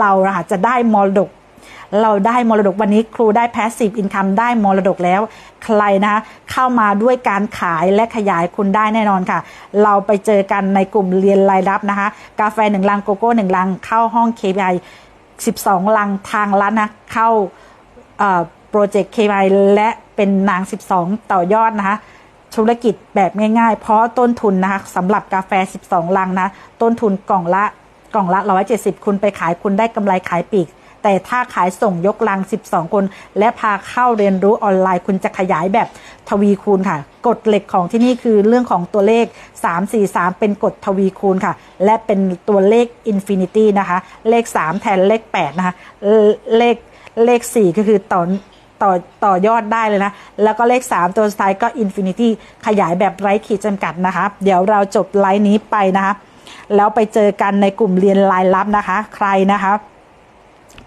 เราอะค่ะจะได้มรดก เราได้มรดกวันนี้ครูได้ passive income ได้มรดกแล้ว ใครนะคะเข้ามาด้วยการขายและขยายคุณได้แน่นอนค่ะ เราไปเจอกันในกลุ่มเรียนรายรับนะคะ กาแฟหนึ่งลังโกโก้หนึ่งลังเข้าห้อง KPI 12 ลังทางร้านนะเข้าโปรเจกต์ KPI และเป็นนาง 12 ต่อยอดนะคะธุรกิจแบบง่ายๆ เพราะต้นทุนนะคะสำหรับกาแฟ 12 ลังนะ ต้นทุนกล่องละ กล่องละ 170 คุณไปขายคุณได้กำไรขายปีก แต่ถ้าขายส่งยกลัง 12 คน และพาเข้าเรียนรู้ออนไลน์ คุณจะขยายแบบทวีคูณค่ะ กฎเหล็กของที่นี่คือเรื่องของตัวเลข 343 เป็นกฎทวีคูณค่ะ และเป็นตัวเลขอินฟินิตี้นะคะ เลข 3 แทนเลข 8 นะคะ เลขเลข 4 ก็คือต่อต่อต่อยอดได้เลยนะ แล้วก็เลข 3 ตัวสุดท้ายก็ Infinity ขยายแบบไร้ขีดจำกัดนะคะ เดี๋ยวเราจบไลน์นี้ไปนะคะ แล้วไปเจอกันในกลุ่มเรียนรายลับนะคะ ใครนะคะ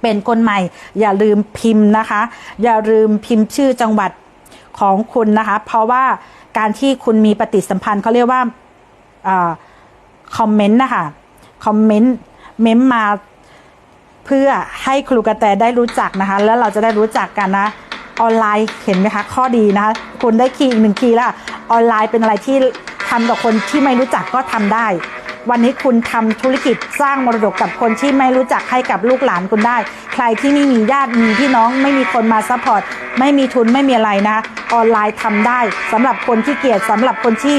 เป็นคนใหม่ อย่าลืมพิมพ์นะคะ อย่าลืมพิมพ์ชื่อจังหวัดของคุณนะคะ เพราะว่าการที่คุณมีปฏิสัมพันธ์เขาเรียกว่าคอมเมนต์นะคะคอมเมนต์เมมมาเพื่อให้ครูกระแตได้รู้จักนะคะ แล้วเราจะได้รู้จักกันนะออนไลน์เห็นไหมคะ ข้อดีนะคะคุณได้คีย์อีกหนึ่งคีย์ล้วออนไลน์เป็นอะไรที่ทำกับคนที่ไม่รู้จักก็ทำได้ วันนี้คุณทำธุรกิจสร้างมรดกกับคนที่ไม่รู้จักให้กับลูกหลานคุณได้ ใครที่ไม่มีญาติมีพี่น้องไม่มีคนมาซัพพอร์ตไม่มีทุนไม่มีอะไรนะออนไลน์ทำได้สำหรับคนที่เกียจสำหรับคนที่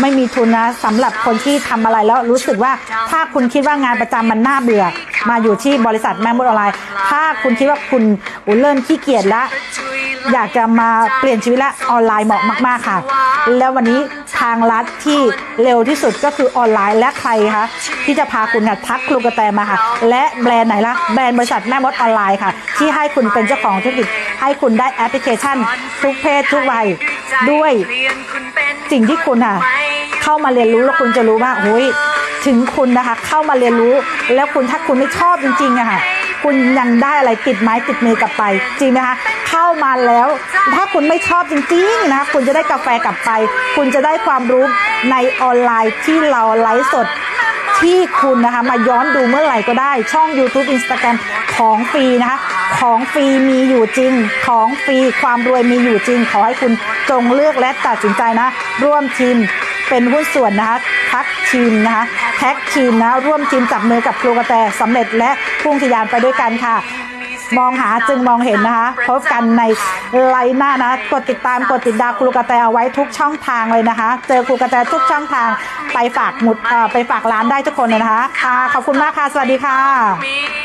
ไม่มีทุนนะสำหรับคนที่ทำอะไรแล้วรู้สึกว่าถ้าคุณคิดว่างานประจำมันน่าเบื่อ มาอยู่ที่บริษัทแม่มดออนไลน์ ถ้าคุณคิดว่าคุณอุเริ่มขี้เกียจแล้วอยากจะมาเปลี่ยนชีวิตและออนไลน์เหมาะมาก ๆ ค่ะ แล้ววันนี้ทางรัฐที่เร็วที่สุดก็คือออนไลน์และใครคะที่จะพาคุณค่ะทักครูกระแตมาค่ะ และแบรนด์ไหนล่ะแบรนด์บริษัทแม่มดออนไลน์ค่ะ ที่ให้คุณเป็นเจ้าของธุรกิจให้คุณได้แอปพลิเคชัน ทุกเพศทุกวัยด้วยสิ่งที่คุณอะ เข้ามาเรียนรู้แล้วคุณจะรู้ว่าโอ้ย ถึงคุณนะคะ เข้ามาเรียนรู้ แล้วคุณถ้าคุณไม่ชอบจริงๆอะค่ะคุณยังได้อะไรติดไม้ติดมือกลับไป จริงไหมคะเข้ามาแล้ว ถ้าคุณไม่ชอบจริงๆนะคุณจะได้กาแฟกลับไป คุณจะได้ความรู้ในออนไลน์ที่เราไลฟ์สดที่คุณนะคะมาย้อนดูเมื่อไหร่ก็ได้ ช่อง YouTube Instagram ของฟรีนะคะ ของฟรีมีอยู่จริง ของฟรีความรวยมีอยู่จริง ขอให้คุณจงเลือกและตัดสินใจนะ ร่วมทีม เป็นหุ้นส่วนนะคะทักทีมนะคะแท็กทีมนะร่วมทีมจับมือกับครูกระแตสำเร็จและพุ่งทะยานไปด้วยกันค่ะมองหาจึงมองเห็นนะคะพบกันในไลน์หน้านะกดติดตามกดติดดาวครูกระแตเอาไว้ทุกช่องทางเลยนะคะ เจอครูกระแตทุกช่องทางไปฝากหมุดเออไปฝากร้านได้ทุกคนเลยนะคะค่ะขอบคุณมากค่ะ สวัสดีค่ะ